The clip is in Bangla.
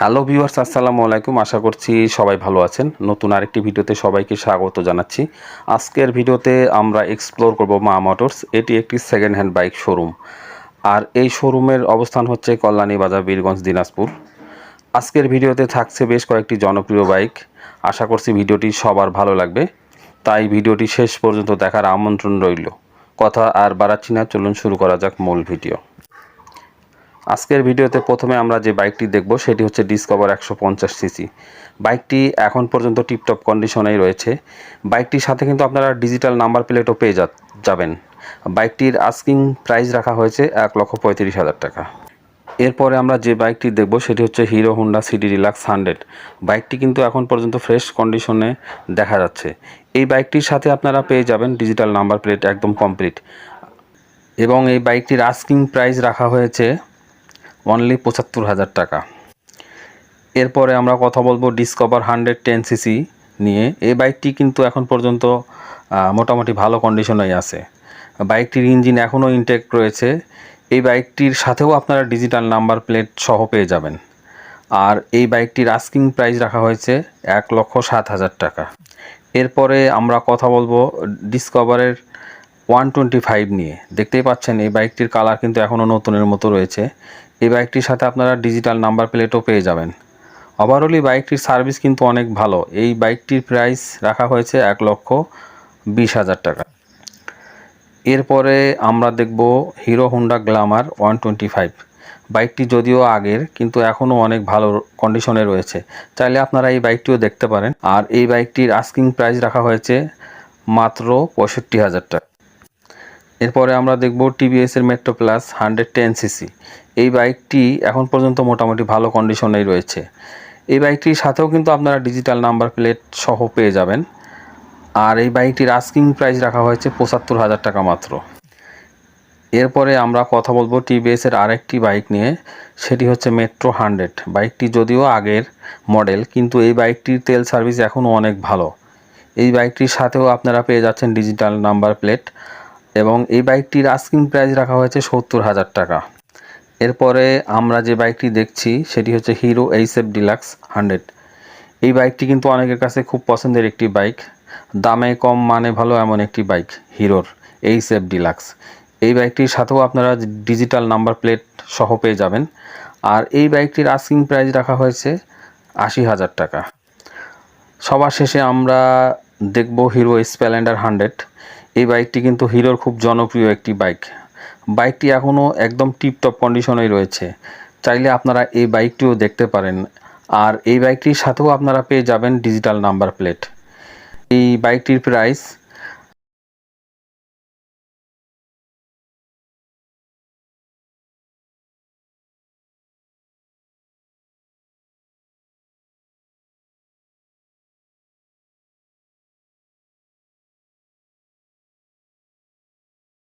হ্যালো ভিউয়ার্স, আসসালামু আলাইকুম। আশা করছি সবাই ভালো আছেন। নতুন আরেকটি ভিডিওতে সবাইকে স্বাগত জানাচ্ছি। আজকের ভিডিওতে আমরা এক্সপ্লোর করব মা মোটরস। এটি একটি সেকেন্ড হ্যান্ড বাইক শোরুম আর এই শোরুমের অবস্থান হচ্ছে কল্যাণী বাজার, বীরগঞ্জ, দিনাজপুর। আজকের ভিডিওতে থাকছে বেশ কয়েকটি জনপ্রিয় বাইক আশা করছি ভিডিওটি সবার ভালো লাগবে। তাই ভিডিওটি শেষ পর্যন্ত দেখার আমন্ত্রণ রইল। কথা আর বাড়াচ্ছি না। চলুন শুরু করা যাক মূল ভিডিও। আজকের ভিডিওতে প্রথমে আমরা যে বাইকটি দেখব, সেটি হচ্ছে ডিসকভার একশো পঞ্চাশ সিসি। বাইকটি এখন পর্যন্ত টিপটপ কন্ডিশনেই রয়েছে। বাইকটির সাথে কিন্তু আপনারা ডিজিটাল নাম্বার প্লেটও পেয়ে যাবেন। বাইকটির আস্কিং প্রাইস রাখা হয়েছে এক লক্ষ পঁয়ত্রিশ হাজার টাকা। এরপরে আমরা যে বাইকটি দেখব, সেটি হচ্ছে Hero Honda CD relax hundred. বাইকটি কিন্তু এখন পর্যন্ত ফ্রেশ কন্ডিশনে দেখা যাচ্ছে। এই বাইকটির সাথে আপনারা পেয়ে যাবেন ডিজিটাল নাম্বার প্লেট একদম কমপ্লিট। এবং এই বাইকটির আস্কিং প্রাইস রাখা হয়েছে অনলি পঁচাত্তর হাজার টাকা। এরপরে আমরা কথা বলব ডিসকভার হান্ড্রেড টেন সিসি নিয়ে। এই বাইকটি কিন্তু এখন পর্যন্ত মোটামুটি ভালো কন্ডিশনেই আছে। বাইকটির ইঞ্জিন এখনও ইনটেক রয়েছে। এই বাইকটির সাথেও আপনারা ডিজিটাল নাম্বার প্লেট সহ পেয়ে যাবেন। আর এই বাইকটির আস্কিং প্রাইস রাখা হয়েছে এক লক্ষ সাত হাজার টাকা। এরপরে আমরা কথা বলব ডিসকভারের ওয়ান টোয়েন্টি ফাইভ নিয়ে। দেখতেই পাচ্ছেন, এই বাইকটির কালার কিন্তু এখনও নতুনের মতো রয়েছে। এই বাইকটির সাথে আপনারা ডিজিটাল নাম্বার প্লেটও পেয়ে যাবেন। ওভারঅল এই বাইকটির সার্ভিস কিন্তু অনেক ভালো। এই বাইকটির প্রাইস রাখা হয়েছে এক লক্ষ বিশ হাজার টাকা। এরপরে আমরা দেখব Hero Honda glamour one twenty five বাইকটি যদিও আগের, কিন্তু এখনও অনেক ভালো কন্ডিশনে রয়েছে। চাইলে আপনারা এই বাইকটিও দেখতে পারেন। আর এই বাইকটির আস্কিং প্রাইস রাখা হয়েছে মাত্র পঁয়ষট্টি হাজার টাকা। এরপরে আমরা দেখব টিভিএসের metro plus hundred ten CC এই বাইকটি এখন পর্যন্ত মোটামুটি ভালো কন্ডিশনেই রয়েছে। এই বাইকটির সাথেও কিন্তু আপনারা ডিজিটাল নাম্বার প্লেট সহ পেয়ে যাবেন। আর এই বাইকটির আস্কিং প্রাইস রাখা হয়েছে পঁচাত্তর হাজার টাকা মাত্র। এরপরে আমরা কথা বলব টিভিএসের আরেকটি বাইক নিয়ে, সেটি হচ্ছে মেট্রো হান্ড্রেড বাইকটি যদিও আগের মডেল কিন্তু এই বাইকটির তেল সার্ভিস এখনও অনেক ভালো। এই বাইকটির সাথেও আপনারা পেয়ে যাচ্ছেন ডিজিটাল নাম্বার প্লেট এবং এই বাইকটির আস্কিং প্রাইস রাখা হয়েছে সত্তর হাজার টাকা। এরপরে আমরা যে বাইকটি দেখছি, সেটি হচ্ছে হিরো এইসএফ ডিলাক্স হান্ড্রেড। এই বাইকটি কিন্তু অনেকের কাছে খুব পছন্দের একটি বাইক। দামে কম মানে ভালো এমন একটি বাইক, হিরোর এইসএফ ডিলাক্স। এই বাইকটির সাথেও আপনারা ডিজিটাল নাম্বার প্লেট সহ পেয়ে যাবেন। আর এই বাইকটির আস্কিং প্রাইস রাখা হয়েছে আশি হাজার টাকা। সবার শেষে আমরা দেখব হিরো স্প্লেন্ডার হান্ড্রেড। এই বাইকটি কিন্তু হিরোর খুব জনপ্রিয় একটি বাইক। বাইকটি এখনও একদম টিপটপ কন্ডিশনেই রয়েছে। চাইলে আপনারা এই বাইকটিও দেখতে পারেন। আর এই বাইকটির সাথেও আপনারা পেয়ে যাবেন ডিজিটাল নাম্বার প্লেট এই বাইকটির প্রাইস